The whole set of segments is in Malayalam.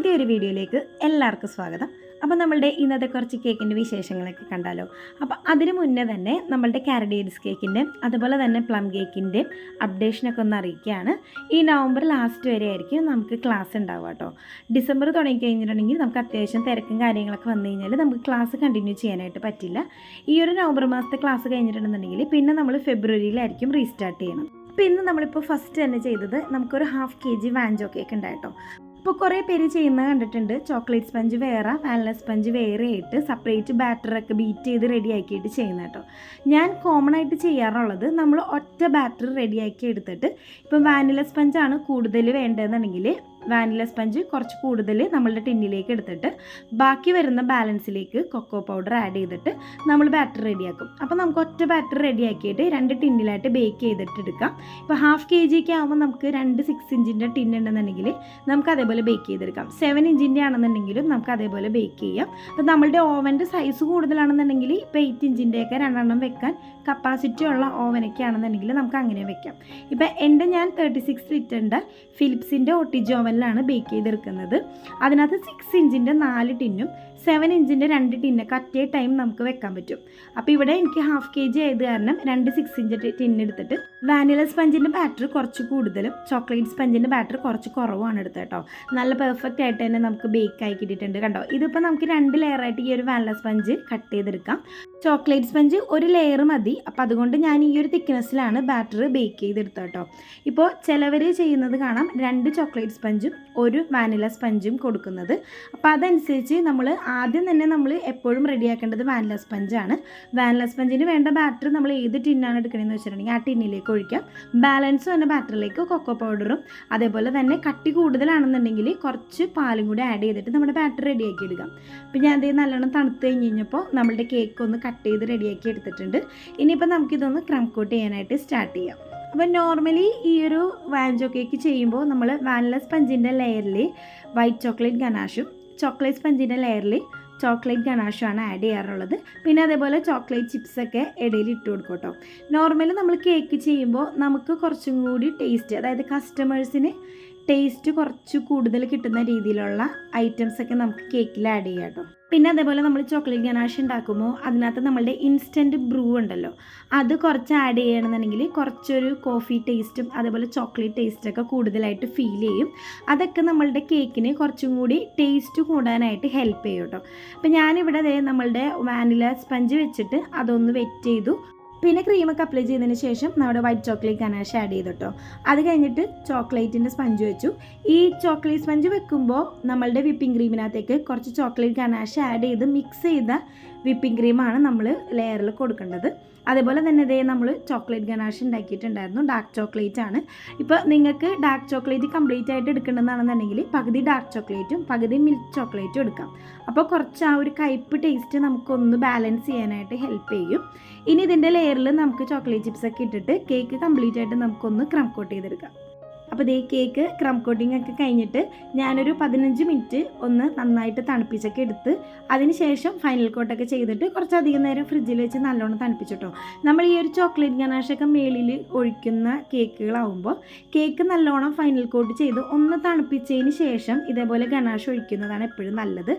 പുതിയൊരു വീഡിയോയിലേക്ക് എല്ലാവർക്കും സ്വാഗതം. അപ്പോൾ നമ്മളുടെ ഇന്നത്തെ കുറച്ച് കേക്കിന്റെ വിശേഷങ്ങളൊക്കെ കണ്ടാലോ? അപ്പോൾ അതിന് മുന്നേ തന്നെ നമ്മളുടെ കാരഡേഡ്സ് കേക്കിന്റെ അതുപോലെ തന്നെ പ്ലം കേക്കിന്റെ അപ്ഡേഷനൊക്കെ ഒന്ന് അറിയിക്കുകയാണ്. ഈ നവംബർ ലാസ്റ്റ് വരെ ആയിരിക്കും നമുക്ക് ക്ലാസ് ഉണ്ടാവുക കേട്ടോ. ഡിസംബർ തുടങ്ങി കഴിഞ്ഞിട്ടുണ്ടെങ്കിൽ നമുക്ക് അത്യാവശ്യം തിരക്കും കാര്യങ്ങളൊക്കെ വന്നു കഴിഞ്ഞാൽ നമുക്ക് ക്ലാസ് കണ്ടിന്യൂ ചെയ്യാനായിട്ട് പറ്റില്ല. ഈ ഒരു നവംബർ മാസത്തെ ക്ലാസ് കഴിഞ്ഞിട്ടുണ്ടെന്നുണ്ടെങ്കിൽ പിന്നെ നമ്മൾ ഫെബ്രുവരിയിലായിരിക്കും റീസ്റ്റാർട്ട് ചെയ്യണം. അപ്പോൾ ഇന്ന് നമ്മളിപ്പോൾ ഫസ്റ്റ് തന്നെ ചെയ്തത് നമുക്കൊരു half K G vancho cake ഉണ്ടായിട്ടോ ഇപ്പോൾ കുറേ പേര് ചെയ്യുന്നത് കണ്ടിട്ടുണ്ട്. ചോക്ലേറ്റ് സ്പഞ്ച് വേറെ വാനില സ്പഞ്ച് വേറെ ആയിട്ട് സെപ്പറേറ്റ് ബാറ്ററൊക്കെ ബീറ്റ് ചെയ്ത് റെഡിയാക്കിയിട്ട് ചെയ്യുന്ന കേട്ടോ. ഞാൻ കോമൺ ആയിട്ട് ചെയ്യാറുള്ളത് നമ്മൾ ഒറ്റ ബാറ്റർ റെഡിയാക്കി എടുത്തിട്ട് ഇപ്പം വാനില സ്പഞ്ചാണ് കൂടുതൽ വേണ്ടതെന്നുണ്ടെങ്കിൽ വാനില സ്പഞ്ച് കുറച്ച് കൂടുതൽ നമ്മളുടെ ടിന്നിലേക്ക് എടുത്തിട്ട് ബാക്കി വരുന്ന ബാലൻസിലേക്ക് കൊക്കോ പൗഡർ ആഡ് ചെയ്തിട്ട് നമ്മൾ ബാറ്റർ റെഡിയാക്കും. അപ്പോൾ നമുക്ക് ഒറ്റ ബാറ്റർ റെഡിയാക്കിയിട്ട് രണ്ട് ടിന്നിലായിട്ട് ബേക്ക് ചെയ്തിട്ട് എടുക്കാം. ഇപ്പോൾ ഹാഫ് കെ ജിക്ക് ആകുമ്പോൾ നമുക്ക് രണ്ട് സിക്സ് ഇഞ്ചിന്റെ ടിൻ ഉണ്ടെന്നുണ്ടെങ്കിൽ നമുക്ക് അതേപോലെ ബേക്ക് ചെയ്തെടുക്കാം. സെവൻ ഇഞ്ചിന്റെ ആണെന്നുണ്ടെങ്കിലും നമുക്ക് അതേപോലെ ബേക്ക് ചെയ്യാം. അപ്പോൾ നമ്മളുടെ ഓവന്റെ സൈസ് കൂടുതലാണെന്നുണ്ടെങ്കിൽ ഇപ്പോൾ എയ്റ്റ് ഇഞ്ചിന്റെയൊക്കെ രണ്ടെണ്ണം വെക്കാൻ കപ്പാസിറ്റി ഉള്ള ഓവനൊക്കെ ആണെന്നുണ്ടെങ്കിൽ നമുക്ക് അങ്ങനെ വെക്കാം. ഇപ്പോൾ എന്റെ ഞാൻ തേർട്ടി സിക്സ് ലിറ്ററിന്റെ ഫിലിപ്സിന്റെ ഒട്ടിജ് ഓവനിലാണ് ബേക്ക് ചെയ്തെടുക്കുന്നത്. അതിനകത്ത് സിക്സ് ഇഞ്ചിന്റെ നാല് ടിന്നും സെവൻ ഇഞ്ചിന്റെ രണ്ട് ടിന്നൊക്കെ അറ്റേ ടൈം നമുക്ക് വെക്കാൻ പറ്റും. അപ്പോൾ ഇവിടെ എനിക്ക് ഹാഫ് കെ ജി ആയത് കാരണം രണ്ട് സിക്സ് ഇഞ്ച് ടിന്നെടുത്തിട്ട് വാനില സ്പഞ്ചിന്റെ ബാറ്റർ കുറച്ച് കൂടുതലും ചോക്ലേറ്റ് സ്പഞ്ചിന്റെ ബാറ്റർ കുറച്ച് കുറവാണ് എടുത്തത് കേട്ടോ. നല്ല പെർഫെക്റ്റ് ആയിട്ട് തന്നെ നമുക്ക് ബേക്ക് ആയി കിട്ടിയിട്ടുണ്ട് കണ്ടോ? ഇതിപ്പോൾ നമുക്ക് രണ്ട് ലെയറായിട്ട് ഈ ഒരു വാനില സ്പഞ്ച് കട്ട് ചെയ്തെടുക്കാം. ചോക്ലേറ്റ് സ്പഞ്ച് ഒരു ലെയർ മതി. അപ്പോൾ അതുകൊണ്ട് ഞാൻ ഈ ഒരു തിക്നെസ്സിലാണ് ബാറ്റർ ബേക്ക് ചെയ്തെടുത്തത് കേട്ടോ. ഇപ്പോൾ ചിലവർ ചെയ്യുന്നത് കാണാം. രണ്ട് ചോക്ലേറ്റ് സ്പഞ്ചും ഒരു വാനില സ്പഞ്ചും കൊടുക്കുന്നത്. അപ്പോൾ അതനുസരിച്ച് നമ്മൾ ആദ്യം തന്നെ നമ്മൾ എപ്പോഴും റെഡിയാക്കേണ്ടത് വാനില സ്പഞ്ചാണ് വാനില സ്പഞ്ചിന് വേണ്ട ബാറ്റർ നമ്മൾ ഏത് ടിന്നാണ് എടുക്കണമെന്ന് വെച്ചിട്ടുണ്ടെങ്കിൽ ആ ടിന്നിലേക്ക് ഒഴിക്കാം. ബാലൻസ് തന്നെ ബാറ്ററിലേക്ക് കൊക്കോ പൗഡറും അതേപോലെ തന്നെ കട്ടി കൂടുതലാണെന്നുണ്ടെങ്കിൽ കുറച്ച് പാലും കൂടി ആഡ് ചെയ്തിട്ട് നമ്മുടെ ബാറ്റർ റെഡിയാക്കി എടുക്കാം. അപ്പോൾ ഞാൻ അതേ നല്ലോണം തണുത്ത് കഴിഞ്ഞ് കഴിഞ്ഞപ്പോൾ നമ്മളുടെ കേക്ക് ഒന്ന് കട്ട് ചെയ്ത് റെഡിയാക്കി എടുത്തിട്ടുണ്ട്. ഇനിയിപ്പോൾ നമുക്കിതൊന്ന് ക്രം കോട്ട് ചെയ്യാനായിട്ട് സ്റ്റാർട്ട് ചെയ്യാം. അപ്പോൾ നോർമലി ഈ ഒരു വാൻജോ കേക്ക് ചെയ്യുമ്പോൾ നമ്മൾ വാനില സ്പഞ്ചിന്റെ ലെയറിൽ വൈറ്റ് ചോക്ലേറ്റ് ഗനാഷും ചോക്ലേറ്റ് സ്പഞ്ചിന്റെ ലെയറിൽ ചോക്ലേറ്റ് ഗനാഷുമാണ് ആഡ് ചെയ്യാറുള്ളത്. പിന്നെ അതേപോലെ ചോക്ലേറ്റ് ചിപ്സൊക്കെ ഇടയിൽ ഇട്ട് കൊടുക്കും കേട്ടോ നോർമലി നമ്മൾ കേക്ക് ചെയ്യുമ്പോൾ നമുക്ക് കുറച്ചും കൂടി ടേസ്റ്റ് അതായത് കസ്റ്റമേഴ്സിന് ടേസ്റ്റ് കുറച്ച് കൂടുതൽ കിട്ടുന്ന രീതിയിലുള്ള ഐറ്റംസ് ഒക്കെ നമുക്ക് കേക്കിൽ ആഡ് ചെയ്യാം കേട്ടോ. പിന്നെ അതേപോലെ നമ്മൾ ചോക്ലേറ്റ് ഗനാഷ് ഉണ്ടാക്കുമ്പോൾ അതിനകത്ത് നമ്മളുടെ ഇൻസ്റ്റന്റ് ബ്രൂ ഉണ്ടല്ലോ അത് കുറച്ച് ആഡ് ചെയ്യണമെന്നുണ്ടെങ്കിൽ കുറച്ചൊരു കോഫി ടേസ്റ്റും അതേപോലെ ചോക്ലേറ്റ് ടേസ്റ്റൊക്കെ കൂടുതലായിട്ട് ഫീൽ ചെയ്യും. അതൊക്കെ നമ്മളുടെ കേക്കിന് കുറച്ചും കൂടി ടേസ്റ്റ് കൂടാനായിട്ട് ഹെൽപ്പ് ചെയ്യും കേട്ടോ. അപ്പോൾ ഞാനിവിടെ നമ്മളുടെ വാനില സ്പഞ്ച് വെച്ചിട്ട് അതൊന്ന് വെറ്റ് ചെയ്തു. പിന്നെ ക്രീമൊക്കെ അപ്ലൈ ചെയ്തതിന് ശേഷം നമ്മുടെ വൈറ്റ് ചോക്ലേറ്റ് ഗനാഷ് ആഡ് ചെയ്തിട്ടോ അത് കഴിഞ്ഞിട്ട് ചോക്ലേറ്റിന്റെ സ്പഞ്ച് വെച്ചു. ഈ ചോക്ലേറ്റ് സ്പഞ്ച് വെക്കുമ്പോൾ നമ്മളുടെ വിപ്പിംഗ് ക്രീമിനകത്തേക്ക് കുറച്ച് ചോക്ലേറ്റ് ഗനാഷ് ആഡ് ചെയ്ത് മിക്സ് ചെയ്ത വിപ്പിംഗ് ക്രീമാണ് നമ്മൾ ലെയറിൽ കൊടുക്കേണ്ടത്. അതേപോലെ തന്നെ ഇതേ നമ്മൾ ചോക്ലേറ്റ് ഗനാഷ് ഉണ്ടാക്കിയിട്ടുണ്ടായിരുന്നു. ഡാർക്ക് ചോക്ലേറ്റ് ആണ്. ഇപ്പോൾ നിങ്ങൾക്ക് ഡാർക്ക് ചോക്ലേറ്റ് കംപ്ലീറ്റ് ആയിട്ട് എടുക്കണമെന്നാണെന്നുണ്ടെങ്കിൽ പകുതി ഡാർക്ക് ചോക്ലേറ്റും പകുതി മിൽക്ക് ചോക്ലേറ്റും എടുക്കാം. അപ്പോൾ കുറച്ച് ആ ഒരു കയ്പ്പ് ടേസ്റ്റ് നമുക്കൊന്ന് ബാലൻസ് ചെയ്യാനായിട്ട് ഹെൽപ്പ് ചെയ്യും. ഇനി ഇതിന്റെ ലെയറിൽ നമുക്ക് ചോക്ലേറ്റ് ചിപ്സൊക്കെ ഇട്ടിട്ട് കേക്ക് കംപ്ലീറ്റ് ആയിട്ട് നമുക്കൊന്ന് ക്രം കോട്ട് ചെയ്തെടുക്കാം. അപ്പോൾ ഇതേ കേക്ക് ക്രം കോട്ടിംഗ് ഒക്കെ കഴിഞ്ഞിട്ട് ഞാനൊരു പതിനഞ്ച് മിനിറ്റ് ഒന്ന് നന്നായിട്ട് തണുപ്പിച്ചൊക്കെ എടുത്ത് അതിനുശേഷം ഫൈനൽ കോട്ടൊക്കെ ചെയ്തിട്ട് കുറച്ചധികം നേരം ഫ്രിഡ്ജിൽ വെച്ച് നല്ലോണം തണുപ്പിച്ചിട്ടോ. നമ്മൾ ഈ ഒരു ചോക്ലേറ്റ് ഗനാഷൊക്കെ മേളിൽ ഒഴിക്കുന്ന കേക്കുകളാവുമ്പോൾ കേക്ക് നല്ലോണം ഫൈനൽ കോട്ട് ചെയ്ത് ഒന്ന് തണുപ്പിച്ചതിന് ശേഷം ഇതേപോലെ ഗനാഷ് ഒഴിക്കുന്നതാണ് എപ്പോഴും നല്ലത്.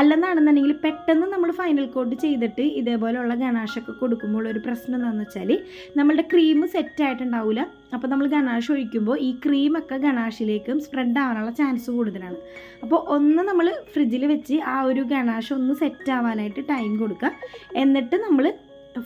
അല്ലെന്നാണെന്നുണ്ടെങ്കിൽ പെട്ടെന്ന് നമ്മൾ ഫൈനൽ കോട്ട് ചെയ്തിട്ട് ഇതേപോലെയുള്ള ഗനാഷൊക്കെ കൊടുക്കുമ്പോൾ ഒരു പ്രശ്നം എന്താണെന്ന് വെച്ചാൽ നമ്മളുടെ ക്രീം സെറ്റ് ആയിട്ടുണ്ടാവില്ല അപ്പോൾ നമ്മൾ ഗണാഷ് ഒഴിക്കുമ്പോൾ ഈ ക്രീമൊക്കെ ഗണാഷിലേക്കും സ്പ്രെഡ് ആവാനുള്ള ചാൻസ് കൂടുതലാണ്. അപ്പോൾ ഒന്ന് നമ്മൾ ഫ്രിഡ്ജിൽ വെച്ച് ആ ഒരു ഗണാഷ് ഒന്ന് സെറ്റ് ആവാനായിട്ട് ടൈം കൊടുക്കുക. എന്നിട്ട് നമ്മൾ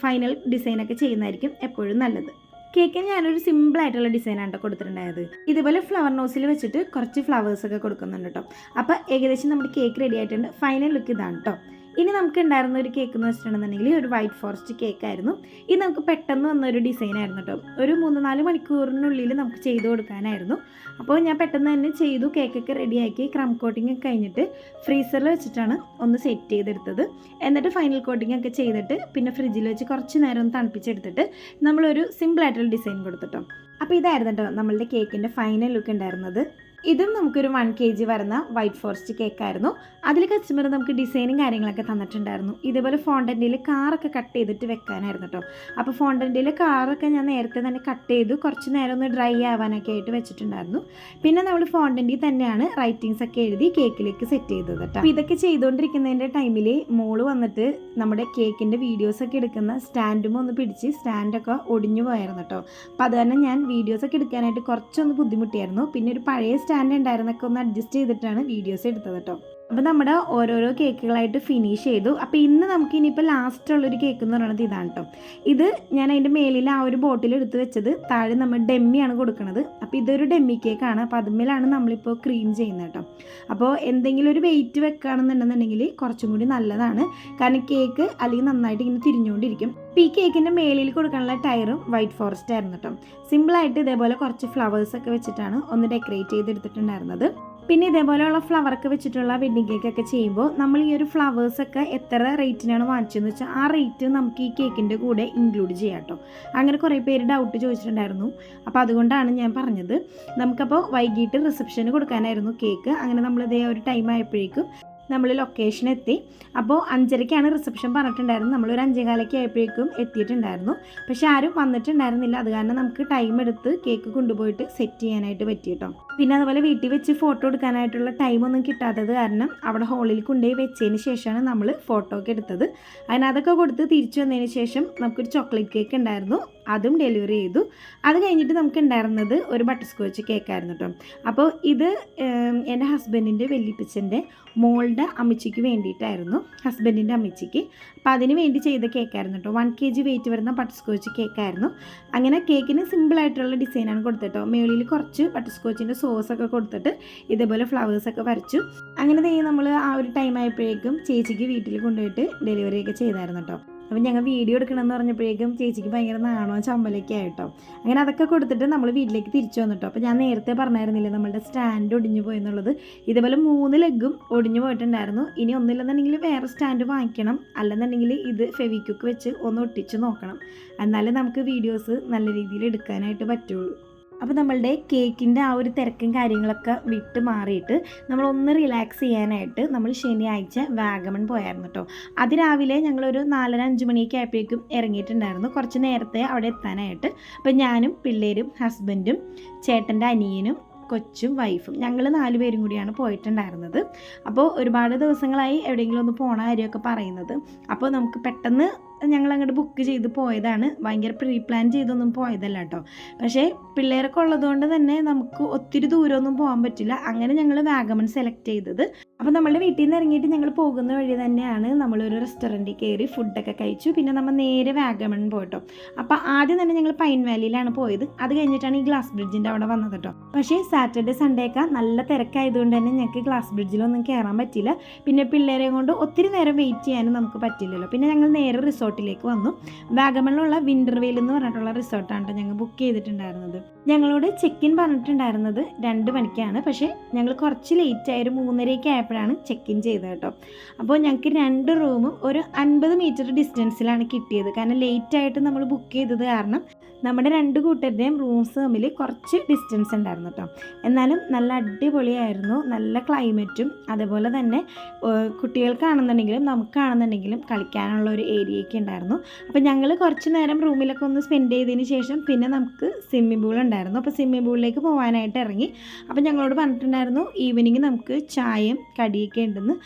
ഫൈനൽ ഡിസൈനൊക്കെ ചെയ്യുന്നതായിരിക്കും എപ്പോഴും നല്ലത്. കേക്ക് ഞാനൊരു സിമ്പിൾ ആയിട്ടുള്ള ഡിസൈനാണ് കേട്ടോ കൊടുത്തിട്ടുണ്ടായത്. ഇതുപോലെ ഫ്ലവർ നോസിൽ വെച്ചിട്ട് കുറച്ച് ഫ്ലവേഴ്സ് ഒക്കെ കൊടുക്കുന്നുണ്ട് കേട്ടോ അപ്പോൾ ഏകദേശം നമ്മുടെ കേക്ക് റെഡി ആയിട്ടുണ്ട്. ഫൈനൽ ലുക്ക് ഇതാണ് കേട്ടോ ഇനി നമുക്ക് ഉണ്ടായിരുന്ന ഒരു കേക്ക് എന്ന് വെച്ചിട്ടുണ്ടെന്നുണ്ടെങ്കിൽ ഒരു വൈറ്റ് ഫോറസ്റ്റ് കേക്ക് ആയിരുന്നു. ഇത് നമുക്ക് പെട്ടെന്ന് വന്ന ഒരു ഡിസൈൻ ആയിരുന്നു കേട്ടോ. ഒരു മൂന്ന് നാല് മണിക്കൂറിനുള്ളിൽ നമുക്ക് ചെയ്ത് കൊടുക്കാനായിരുന്നു. അപ്പോൾ ഞാൻ പെട്ടെന്ന് തന്നെ ചെയ്തു കേക്കൊക്കെ റെഡിയാക്കി ക്രം കോട്ടിംഗ് ഒക്കെ കഴിഞ്ഞിട്ട് ഫ്രീസറിൽ വെച്ചിട്ടാണ് ഒന്ന് സെറ്റ് ചെയ്തെടുത്തത്. എന്നിട്ട് ഫൈനൽ കോട്ടിംഗ് ഒക്കെ ചെയ്തിട്ട് പിന്നെ ഫ്രിഡ്ജിൽ വെച്ച് കുറച്ച് നേരം ഒന്ന് തണുപ്പിച്ചെടുത്തിട്ട് നമ്മളൊരു സിമ്പിൾ ആയിട്ടുള്ള ഡിസൈൻ കൊടുത്തിട്ടോ അപ്പോൾ ഇതായിരുന്നു കേട്ടോ നമ്മളുടെ കേക്കിന്റെ ഫൈനൽ ലുക്ക് ഉണ്ടായിരുന്നത്. ഇതും നമുക്കൊരു വൺ കെ ജി വരുന്ന വൈറ്റ് ഫോറസ്റ്റ് കേക്ക് ആയിരുന്നു. അതിൽ കസ്റ്റമർ നമുക്ക് ഡിസൈനും കാര്യങ്ങളൊക്കെ തന്നിട്ടുണ്ടായിരുന്നു. ഇതേപോലെ ഫോണ്ടന്റിൽ കാറൊക്കെ കട്ട് ചെയ്തിട്ട് വെക്കാനായിരുന്നു കേട്ടോ അപ്പോൾ ഫോണ്ടന്റിൽ കാറൊക്കെ ഞാൻ നേരത്തെ തന്നെ കട്ട് ചെയ്തു. കുറച്ച് നേരം ഒന്ന് ഡ്രൈ ആവാനൊക്കെ ആയിട്ട് വെച്ചിട്ടുണ്ടായിരുന്നു. പിന്നെ നമ്മൾ ഫോണ്ടന്റിൽ തന്നെയാണ് റൈറ്റിങ്സ് ഒക്കെ എഴുതി കേക്കിലേക്ക് സെറ്റ് ചെയ്തത് കേട്ടോ അപ്പോൾ ഇതൊക്കെ ചെയ്തുകൊണ്ടിരിക്കുന്നതിന്റെ ടൈമിൽ മോൾ വന്നിട്ട് നമ്മുടെ കേക്കിന്റെ വീഡിയോസൊക്കെ എടുക്കുന്ന സ്റ്റാൻഡും ഒന്ന് പിടിച്ച് സ്റ്റാൻഡൊക്കെ ഒടിഞ്ഞു പോയായിരുന്നു കേട്ടോ അപ്പോൾ അത് തന്നെ ഞാൻ വീഡിയോസൊക്കെ എടുക്കാനായിട്ട് കുറച്ചൊന്ന് ബുദ്ധിമുട്ടിയായിരുന്നു. പിന്നെ ഒരു പഴയ സ്റ്റാൻഡ് ഉണ്ടായിരുന്നൊക്കെ ഒന്ന് അഡ്ജസ്റ്റ് ചെയ്തിട്ടാണ് വീഡിയോസ് എടുത്തത് കേട്ടോ. അപ്പോൾ നമ്മുടെ ഓരോരോ കേക്കുകളായിട്ട് ഫിനിഷ് ചെയ്തു. അപ്പോൾ ഇന്ന് നമുക്ക് ഇനിയിപ്പോൾ ലാസ്റ്റ് ഉള്ളൊരു കേക്ക് എന്ന് പറയുന്നത് ഇതാണ് കേട്ടോ ഇത് ഞാൻ അതിന്റെ മേലിൽ ആ ഒരു ബോട്ടിൽ എടുത്ത് വെച്ചത്. താഴെ നമ്മൾ ഡെമ്മിയാണ് കൊടുക്കുന്നത് അപ്പോൾ ഇതൊരു ഡെമ്മി കേക്കാണ് അപ്പോൾ അതുമ്മേലാണ് നമ്മളിപ്പോൾ ക്രീം ചെയ്യുന്നത് കേട്ടോ അപ്പോൾ എന്തെങ്കിലും ഒരു വെയിറ്റ് വെക്കുകയാണെന്നുണ്ടെന്നുണ്ടെങ്കിൽ കുറച്ചും കൂടി നല്ലതാണ്. കാരണം കേക്ക് അല്ലെങ്കിൽ നന്നായിട്ട് ഇങ്ങനെ തിരിഞ്ഞുകൊണ്ടിരിക്കും. അപ്പോൾ ഈ കേക്കിന്റെ മേലിൽ കൊടുക്കാനുള്ള ടയറും വൈറ്റ് ഫോറസ്റ്റ് ആയിരുന്നു കേട്ടോ സിമ്പിളായിട്ട് ഇതേപോലെ കുറച്ച് ഫ്ലവേഴ്സൊക്കെ വെച്ചിട്ടാണ് ഒന്ന് ഡെക്കറേറ്റ് ചെയ്തെടുത്തിട്ടുണ്ടായിരുന്നത്. പിന്നെ ഇതേപോലെയുള്ള ഫ്ലവർക്ക് വെച്ചിട്ടുള്ള വെഡിങ് കേക്ക് ഒക്കെ ചെയ്യുമ്പോൾ നമ്മൾ ഈ ഒരു ഫ്ലവേഴ്സൊക്കെ എത്ര റേറ്റിനാണ് വാങ്ങിച്ചതെന്ന് വെച്ചാൽ ആ റേറ്റ് നമുക്ക് ഈ കേക്കിന്റെ കൂടെ ഇൻക്ലൂഡ് ചെയ്യാം കേട്ടോ. അങ്ങനെ കുറേ പേര് ഡൗട്ട് ചോദിച്ചിട്ടുണ്ടായിരുന്നു. അപ്പോൾ അതുകൊണ്ടാണ് ഞാൻ പറഞ്ഞത്. നമുക്കപ്പോൾ വൈകിട്ട് റിസപ്ഷന് കൊടുക്കാനായിരുന്നു കേക്ക് അങ്ങനെ നമ്മൾ ഇതേ ഒരു ടൈം ആയപ്പോഴേക്കും നമ്മൾ ലൊക്കേഷൻ എത്തി. അപ്പോൾ അഞ്ചരയ്ക്കാണ് റിസപ്ഷൻ പറഞ്ഞിട്ടുണ്ടായിരുന്നത്. നമ്മളൊരു അഞ്ചേകാലൊക്കെ ആയപ്പോഴേക്കും എത്തിയിട്ടുണ്ടായിരുന്നു. പക്ഷെ ആരും വന്നിട്ടുണ്ടായിരുന്നില്ല. അത് കാരണം നമുക്ക് ടൈം എടുത്ത് കേക്ക് കൊണ്ടുപോയിട്ട് സെറ്റ് ചെയ്യാനായിട്ട് പറ്റി കേട്ടോ പിന്നെ അതുപോലെ വീട്ടിൽ വെച്ച് ഫോട്ടോ എടുക്കാനായിട്ടുള്ള ടൈമൊന്നും കിട്ടാത്തത് കാരണം അവിടെ ഹോളിൽ കൊണ്ടുപോയി വെച്ചതിന് ശേഷമാണ് നമ്മൾ ഫോട്ടോ ഒക്കെ എടുത്തത്. അതിനകത്തൊക്കെ കൊടുത്ത് തിരിച്ചു വന്നതിന് ശേഷം നമുക്കൊരു ചോക്ലേറ്റ് കേക്ക് ഉണ്ടായിരുന്നു. അതും ഡെലിവറി ചെയ്തു. അത് കഴിഞ്ഞിട്ട് നമുക്ക് ഉണ്ടായിരുന്നത് ഒരു ബട്ടർ സ്കോച്ച് കേക്കായിരുന്നു കേട്ടോ അപ്പോൾ ഇത് എന്റെ ഹസ്ബൻഡിന്റെ വെല്ലിപ്പിച്ചന്റെ മോളുടെ അമ്മച്ചിക്ക് വേണ്ടിയിട്ടായിരുന്നു. ഹസ്ബൻഡിന്റെ അമ്മച്ചിക്ക്. അപ്പോൾ അതിന് വേണ്ടി ചെയ്ത കേക്കായിരുന്നു കേട്ടോ. വൺ കെ ജി വെയിറ്റ് വരുന്ന ബട്ടർസ്കോച്ച് കേക്കായിരുന്നു. അങ്ങനെ കേക്കിന് സിമ്പിളായിട്ടുള്ള ഡിസൈനാണ് കൊടുത്തിട്ടോ മേളിൽ കുറച്ച് ബട്ടർസ്കോച്ചിന്റെ സോസൊക്കെ കൊടുത്തിട്ട് ഇതേപോലെ ഫ്ലവേഴ്സൊക്കെ വരച്ചു. അങ്ങനെ നമ്മൾ ആ ഒരു ടൈം ആയപ്പോഴേക്കും ചേച്ചിക്ക് വീട്ടിൽ കൊണ്ടുപോയിട്ട് ഡെലിവറി ഒക്കെ ചെയ്തായിരുന്നു കേട്ടോ. അപ്പം ഞങ്ങൾ വീഡിയോ എടുക്കണമെന്ന് പറഞ്ഞപ്പോഴേക്കും ചേച്ചിക്ക് ഭയങ്കര നാണോ ചമ്പലൊക്കെ ആയിട്ടോ. അങ്ങനെ അതൊക്കെ കൊടുത്തിട്ട് നമ്മൾ വീട്ടിലേക്ക് തിരിച്ചു വന്നിട്ടോ. അപ്പോൾ ഞാൻ നേരത്തെ പറഞ്ഞായിരുന്നില്ലേ നമ്മളുടെ സ്റ്റാൻഡ് ഒടിഞ്ഞു പോയെന്നുള്ളത് ഇതേപോലെ മൂന്ന് ലെഗും ഒടിഞ്ഞു പോയിട്ടുണ്ടായിരുന്നു. ഇനി ഒന്നില്ലെന്നുണ്ടെങ്കിൽ വേറെ സ്റ്റാൻഡ് വാങ്ങിക്കണം. അല്ലെന്നുണ്ടെങ്കിൽ ഇത് ഫെവിക്യുക്ക് വെച്ച് ഒന്ന് ഒട്ടിച്ച് നോക്കണം. എന്നാലേ നമുക്ക് വീഡിയോസ് നല്ല രീതിയിൽ എടുക്കാനായിട്ട് പറ്റുള്ളൂ. അപ്പോൾ നമ്മളുടെ കേക്കിന്റെ ആ ഒരു തിരക്കും കാര്യങ്ങളൊക്കെ വിട്ട് മാറിയിട്ട് നമ്മളൊന്ന് റിലാക്സ് ചെയ്യാനായിട്ട് നമ്മൾ ശനിയാഴ്ച വാഗമൺ പോയായിരുന്നു കേട്ടോ. അതിരാവിലെ ഞങ്ങളൊരു നാലര അഞ്ച് മണിയൊക്കെ ആയപ്പോഴേക്കും ഇറങ്ങിയിട്ടുണ്ടായിരുന്നു. കുറച്ച് നേരത്തെ അവിടെ എത്താനായിട്ട്. അപ്പോൾ ഞാനും പിള്ളേരും ഹസ്ബൻഡും ചേട്ടന്റെ അനിയനും കൊച്ചും വൈഫും. ഞങ്ങൾ നാല് പേരും കൂടിയാണ് പോയിട്ടുണ്ടായിരുന്നത്. അപ്പോൾ ഒരുപാട് ദിവസങ്ങളായി എവിടെയെങ്കിലും ഒന്ന് പോണ കാര്യമൊക്കെ പറയുന്നത്. അപ്പോൾ നമുക്ക് പെട്ടെന്ന് ഞങ്ങൾ അങ്ങോട്ട് ബുക്ക് ചെയ്ത് പോയതാണ്. ഭയങ്കര പ്രീ പ്ലാൻ ചെയ്തൊന്നും പോയതല്ല കേട്ടോ പക്ഷേ പിള്ളേരൊക്കെ ഉള്ളതുകൊണ്ട് തന്നെ നമുക്ക് ഒത്തിരി ദൂരമൊന്നും പോകാൻ പറ്റില്ല. അങ്ങനെ ഞങ്ങൾ വാഗമൺ സെലക്ട് ചെയ്തത്. അപ്പോൾ നമ്മളുടെ വീട്ടിൽ നിന്ന് ഇറങ്ങിയിട്ട് ഞങ്ങൾ പോകുന്ന വഴി തന്നെയാണ് നമ്മളൊരു റെസ്റ്റോറന്റിൽ കയറി ഫുഡൊക്കെ കഴിച്ചു. പിന്നെ നമ്മൾ നേരെ വാഗമൺ പോയിട്ടോ. അപ്പോൾ ആദ്യം തന്നെ ഞങ്ങൾ പൈൻ വാലിയിലാണ് പോയത്. അത് കഴിഞ്ഞിട്ടാണ് ഈ ഗ്ലാസ് ബ്രിഡ്ജിന്റെ അവിടെ വന്നത് കേട്ടോ. പക്ഷേ സാറ്റർഡേ സൺഡേ ഒക്കെ നല്ല തിരക്കായതുകൊണ്ട് തന്നെ ഞങ്ങൾക്ക് ഗ്ലാസ് ബ്രിഡ്ജിലൊന്നും കയറാൻ പറ്റില്ല പിന്നെ പിള്ളേരെ കൊണ്ട് ഒത്തിരി നേരം വെയിറ്റ് ചെയ്യാനും നമുക്ക് പറ്റില്ലല്ലോ പിന്നെ ഞങ്ങൾ നേരെ റിസോർട്ടിലേക്ക് വന്നു. വാഗമണിലുള്ള വിന്റർ വെയിൽ എന്ന് പറഞ്ഞിട്ടുള്ള റിസോർട്ടാണ് ഞങ്ങൾ ബുക്ക് ചെയ്തിട്ടുണ്ടായിരുന്നത്. ഞങ്ങളോട് ചെക്ക് ഇൻ പറഞ്ഞിട്ടുണ്ടായിരുന്നത് രണ്ട് മണിക്കാണ്. പക്ഷേ ഞങ്ങൾ കുറച്ച് ലേറ്റ് ആയൊരു മൂന്നരയ്ക്ക് മൂന്നരയൊക്കെ ആയപ്പോഴാണ് ചെക്ക് ഇൻ ചെയ്തത് കേട്ടോ. അപ്പോൾ ഞങ്ങൾക്ക് രണ്ട് റൂമും ഒരു അൻപത് മീറ്റർ ഡിസ്റ്റൻസിലാണ് കിട്ടിയത്. കാരണം ലേറ്റ് ആയിട്ട് നമ്മൾ ബുക്ക് ചെയ്തത് കാരണം നമ്മുടെ രണ്ട് കൂട്ടരുടെയും റൂംസ് തമ്മിൽ കുറച്ച് ഡിസ്റ്റൻസ് ഉണ്ടായിരുന്നു കേട്ടോ എന്നാലും നല്ല അടിപൊളിയായിരുന്നു നല്ല ക്ലൈമറ്റും അതുപോലെ തന്നെ കുട്ടികൾക്കാണെന്നുണ്ടെങ്കിലും നമുക്കാണെന്നുണ്ടെങ്കിലും കളിക്കാനുള്ള ഒരു ഏരിയയൊക്കെ ഉണ്ടായിരുന്നു. അപ്പോൾ ഞങ്ങൾ കുറച്ച് നേരം റൂമിലൊക്കെ ഒന്ന് സ്പെൻഡ് ചെയ്തതിന് ശേഷം പിന്നെ നമുക്ക് സ്വിമ്മിംഗ് പൂൾ ഉണ്ടായിരുന്നു. അപ്പോൾ സ്വിമ്മിംഗ് പൂളിലേക്ക് പോകാനായിട്ട് ഇറങ്ങി. അപ്പോൾ ഞങ്ങളോട് പറഞ്ഞിട്ടുണ്ടായിരുന്നു ഈവനിങ് നമുക്ക് ചായയും കടിയൊക്കെ ഉണ്ടെന്ന്.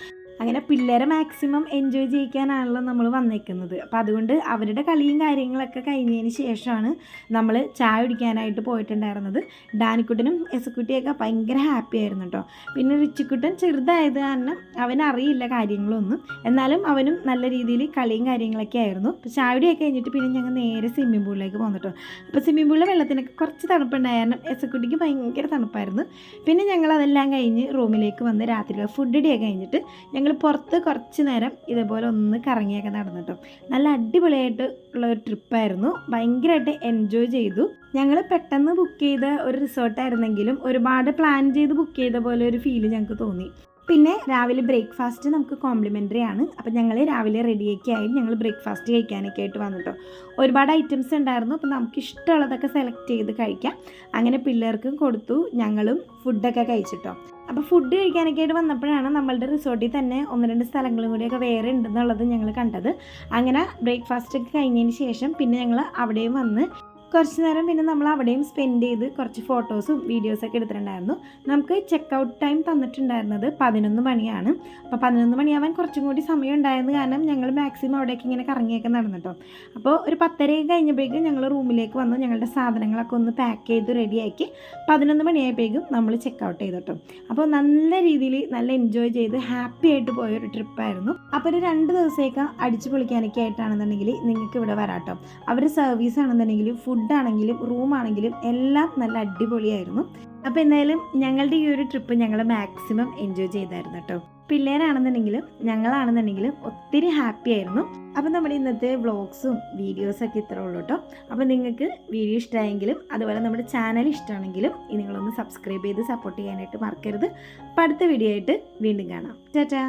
അങ്ങനെ പിള്ളേരെ മാക്സിമം എൻജോയ് ചെയ്യിക്കാനാണല്ലോ നമ്മൾ വന്നേക്കുന്നത്. അപ്പം അതുകൊണ്ട് അവരുടെ കളിയും കാര്യങ്ങളൊക്കെ കഴിഞ്ഞതിന് ശേഷമാണ് നമ്മൾ ചായ കുടിക്കാനായിട്ട് പോയിട്ടുണ്ടായിരുന്നത്. ഡാനിക്കുട്ടനും എസക്കുട്ടിയൊക്കെ ഭയങ്കര ഹാപ്പി ആയിരുന്നു കേട്ടോ പിന്നെ റിച്ചിക്കുട്ടൻ ചെറുതായത് കാരണം അവനറിയില്ല കാര്യങ്ങളൊന്നും. എന്നാലും അവനും നല്ല രീതിയിൽ കളിയും കാര്യങ്ങളൊക്കെ ആയിരുന്നു. അപ്പോൾ ചായ കുടിയൊക്കെ കഴിഞ്ഞിട്ട് പിന്നെ ഞങ്ങൾ നേരെ സ്വിമ്മിംഗ് പൂളിലേക്ക് പോന്നു കേട്ടോ അപ്പോൾ സ്വിമ്മിംഗ് പൂളിലെ വെള്ളത്തിനൊക്കെ കുറച്ച് തണുപ്പുണ്ടായിരുന്നു എസക്കുട്ടിക്ക് ഭയങ്കര തണുപ്പായിരുന്നു. പിന്നെ ഞങ്ങൾ അതെല്ലാം കഴിഞ്ഞ് റൂമിലേക്ക് വന്ന് രാത്രി ഫുഡ് ഇടിയൊക്കെ കഴിഞ്ഞിട്ട് ഞങ്ങൾ പുറത്ത് കുറച്ച് നേരം ഇതേപോലെ ഒന്ന് കറങ്ങിയൊക്കെ നടന്നിട്ടു നല്ല അടിപൊളിയായിട്ട് ഉള്ള ഒരു ട്രിപ്പായിരുന്നു. ഭയങ്കരമായിട്ട് എൻജോയ് ചെയ്തു. ഞങ്ങൾ പെട്ടെന്ന് ബുക്ക് ചെയ്ത ഒരു റിസോർട്ടായിരുന്നെങ്കിലും ഒരുപാട് പ്ലാൻ ചെയ്ത് ബുക്ക് ചെയ്ത പോലെ ഒരു ഫീൽ ഞങ്ങൾക്ക് തോന്നി. പിന്നെ രാവിലെ ബ്രേക്ക്ഫാസ്റ്റ് നമുക്ക് കോംപ്ലിമെന്ററി ആണ്. അപ്പോൾ ഞങ്ങൾ രാവിലെ റെഡിയൊക്കെ ആയി ഞങ്ങൾ ബ്രേക്ക്ഫാസ്റ്റ് കഴിക്കാനൊക്കെ ആയിട്ട് വന്നിട്ടോ ഒരുപാട് ഐറ്റംസ് ഉണ്ടായിരുന്നു. അപ്പോൾ നമുക്ക് ഇഷ്ടമുള്ളതൊക്കെ സെലക്ട് ചെയ്ത് കഴിക്കാം. അങ്ങനെ പിള്ളേർക്കും കൊടുത്തു. ഞങ്ങളും ഫുഡൊക്കെ കഴിച്ചിട്ടോ അപ്പോൾ ഫുഡ് കഴിക്കാനൊക്കെ ആയിട്ട് വന്നപ്പോഴാണ് നമ്മളുടെ റിസോർട്ടിൽ തന്നെ ഒന്ന് രണ്ട് സ്ഥലങ്ങളും കൂടിയൊക്കെ വേറെ ഉണ്ടെന്നുള്ളത് ഞങ്ങൾ കണ്ടത്. അങ്ങനെ ബ്രേക്ക്ഫാസ്റ്റ് ഒക്കെ കഴിഞ്ഞതിന് ശേഷം പിന്നെ ഞങ്ങൾ അവിടെയും വന്ന് കുറച്ച് നേരം പിന്നെ നമ്മൾ അവിടെയും സ്പെൻഡ് ചെയ്ത് കുറച്ച് ഫോട്ടോസും വീഡിയോസൊക്കെ എടുത്തിട്ടുണ്ടായിരുന്നു. നമുക്ക് ചെക്ക് ഔട്ട് ടൈം തന്നിട്ടുണ്ടായിരുന്നത് പതിനൊന്ന് മണിയാണ്. അപ്പോൾ പതിനൊന്ന് മണിയാവാൻ കുറച്ചും കൂടി സമയം ഉണ്ടായിരുന്നു കാരണം ഞങ്ങൾ മാക്സിമം അവിടേക്ക് ഇങ്ങനെ കറങ്ങിയൊക്കെ നടന്നിട്ടോ അപ്പോൾ ഒരു പത്തരയൊക്കെ കഴിഞ്ഞപ്പോഴേക്കും ഞങ്ങൾ റൂമിലേക്ക് വന്നു. ഞങ്ങളുടെ സാധനങ്ങളൊക്കെ ഒന്ന് പാക്ക് ചെയ്ത് റെഡിയാക്കി പതിനൊന്ന് മണിയായപ്പോഴേക്കും നമ്മൾ ചെക്ക് ഔട്ട് ചെയ്തിട്ടോ അപ്പോൾ നല്ല രീതിയിൽ നല്ല എൻജോയ് ചെയ്ത് ഹാപ്പി ആയിട്ട് പോയ ഒരു ട്രിപ്പായിരുന്നു അപ്പോൾ ഒരു രണ്ട് ദിവസമൊക്കെ അടിച്ചു പൊളിക്കാനൊക്കെ ആയിട്ടാണെന്നുണ്ടെങ്കിൽ നിങ്ങൾക്ക് ഇവിടെ വരാട്ടോ അവർ സർവീസ് ആണെന്നുണ്ടെങ്കിൽ ഫുഡ് ആണെങ്കിലും റൂമാണെങ്കിലും എല്ലാം നല്ല അടിപൊളിയായിരുന്നു. അപ്പോൾ എന്തായാലും ഞങ്ങളുടെ ഈ ഒരു ട്രിപ്പ് ഞങ്ങൾ മാക്സിമം എൻജോയ് ചെയ്തായിരുന്നു കേട്ടോ പിള്ളേരാണെന്നുണ്ടെങ്കിലും ഞങ്ങളാണെന്നുണ്ടെങ്കിലും ഒത്തിരി ഹാപ്പി ആയിരുന്നു. അപ്പോൾ നമ്മുടെ ഇന്നത്തെ വ്ളോഗ്സും വീഡിയോസൊക്കെ ഇത്ര ഉള്ളൂ കേട്ടോ അപ്പോൾ നിങ്ങൾക്ക് വീഡിയോ ഇഷ്ടമായെങ്കിലും അതുപോലെ നമ്മുടെ ചാനൽ ഇഷ്ടമാണെങ്കിലും നിങ്ങളൊന്ന് സബ്സ്ക്രൈബ് ചെയ്ത് സപ്പോർട്ട് ചെയ്യാനായിട്ട് മറക്കരുത്. അപ്പോൾ അടുത്ത വീഡിയോ ആയിട്ട് വീണ്ടും കാണാം. ടാറ്റാ